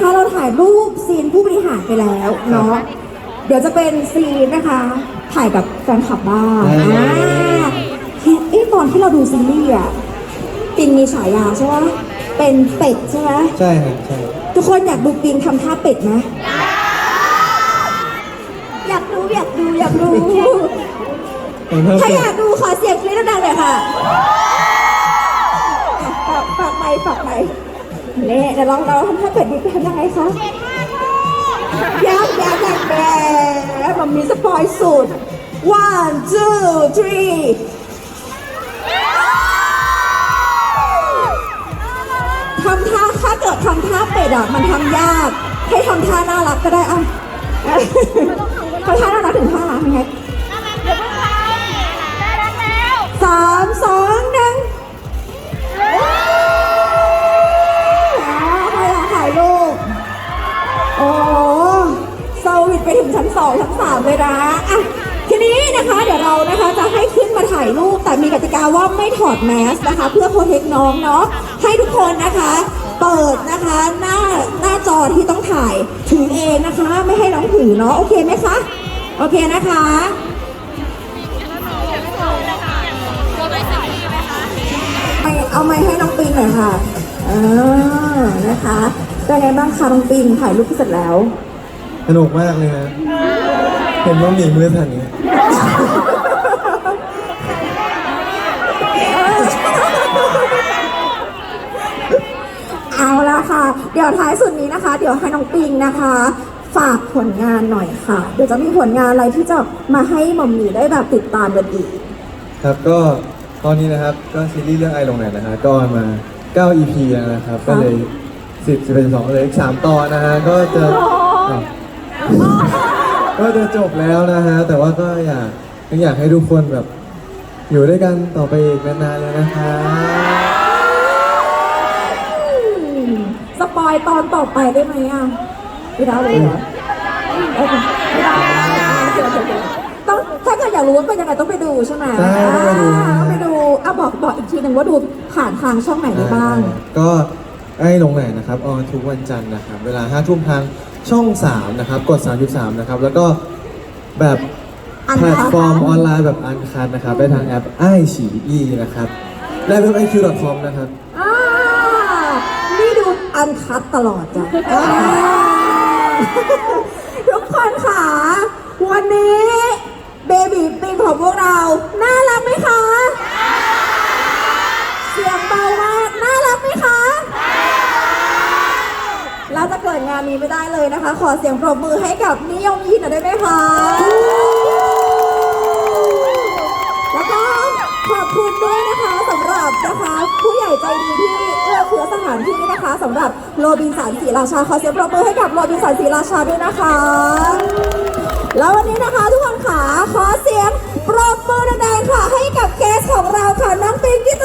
ถ้าเราถ่ายรูปซีนผู้บริหารไปแล้วเนาะเดี๋ยวจะเป็นซีนนะคะ ถ่ายกับแฟนคลับบ้างได้เลย อ่าที่เอ๊ะตอนที่เราดูซีรีส์อะปิงมีฉายาใช่ไหมเป็นเป็ดใช่ไหมใช่ครับใช่ทุกคนอยากดูปิงทำท่าเป็ดไหมอยากดูอยากดูอยากดูผมเพิ่มถ้าเติอยามกดูขอเสียงกรี๊ดดังๆเลยค่ะอะฝากฝากไปฝากไป เน่เดี๋ยวลองเราทำท่าเป็ดดูทำยังไงคะยากยากยากแกมันมีสปอยสุด one two three ทำท่าถ้าเกิดทำท่าเป็ดอะ มันทำยาก ให้ทำท่าน่ารักก็ได้อะ ไปถึงชั้นสองชั้นสามเลยนะอะทีนี้นะคะเดี๋ยวเรานะคะจะให้ขึ้นมาถ่ายรูปแต่มีกติกาว่าไม่ถอดแมสนะคะ เพื่อโปรเทคน้องเนาะให้ทุกคนนะคะ เปิดนะคะหน้าหน้าจอที่ต้องถ่ายถือเองนะคะ ไม่ให้น้องถือเนาะโอเคไหมคะโอเคนะคะเอาไม้ให้น้องปิงหน่อยค่ะเออนะคะเป็นไงบ้างคะน้องปิงถ่ายรูปเสร็จแล้ว สนุกมากเลยฮะเห็นว่าหมีมือสั่นอย่างเงี้ยเอาละค่ะ เดี๋ยวท้ายสุดนี้นะคะ เดี๋ยวให้น้องปิงนะคะ ฝากผลงานหน่อยค่ะ เดี๋ยวจะมีผลงานอะไรที่จะมาให้หม่อมหมีได้แบบติดตามกันอีก ครับก็ตอนนี้นะครับก็ซีรีส์เรื่องไอลงไหนนะฮะก็มา 9 EP แล้วนะครับ ก็เลย 10 11 12เลยอีก3ตอนนะฮะก็จะอ้าว ก็จะจบแล้วนะฮะ แต่ว่าก็อยากยังอยากให้ทุกคนแบบ อยู่ด้วยกันต่อไปอีกนานๆเลยนะคะสปอยตอนต่อไปได้ไหมอะไม่ได้เลยเหรอโอเคไม่ได้โอเคโอเคโอเคต้องถ้าเกิดอยากรู้ว่าเป็นยังไงต้องไปดูใช่ไหมใช่ต้องไปดู อ่าต้องไปดูอะบอกบอกอีกทีหนึ่งว่าดูผ่านทางช่องไหนได้บ้าง ก็ไอ้ลงไหนนะครับออนทุกวันจันทร์นะครับ เวลา5ทุ่มทาง ช่อง 3 นะครับ กด 33 นะครับ แล้วก็แบบอันแพคัลดตฟอร์มออนไลน์แบบอันคัดนะครับ ได้ทางแอปไอฉีอีนะครับและเว็บ iq.com นะครับ อ่านี่ดูอันคัดตลอดจ้ะอ่าทุกคนค่ะ วันนี้เบบีปิงของพวกเรา น่ารักไหมคะ เสียงเบามากน่ารักไหมคะเราจะเกิดงานนี้ไม่ได้เลยนะคะ ขอเสียงปรบมือให้กับนิยมยินหน่อยได้ไหมคะ แล้วก็ขอบคุณด้วยนะคะสำหรับนะคะผู้ใหญ่ใจดีที่เอื้อเฟื้อสถานที่นะคะสำหรับโรบินสันศรีราชาขอเสียงปรบมือให้กับโรบินสันศรีราชาด้วยนะคะ แล้ววันนี้นะคะทุกคนค่ะขอเสียงปรบมือแดงๆค่ะให้กับแกสของเราค่ะน้องปิงกิต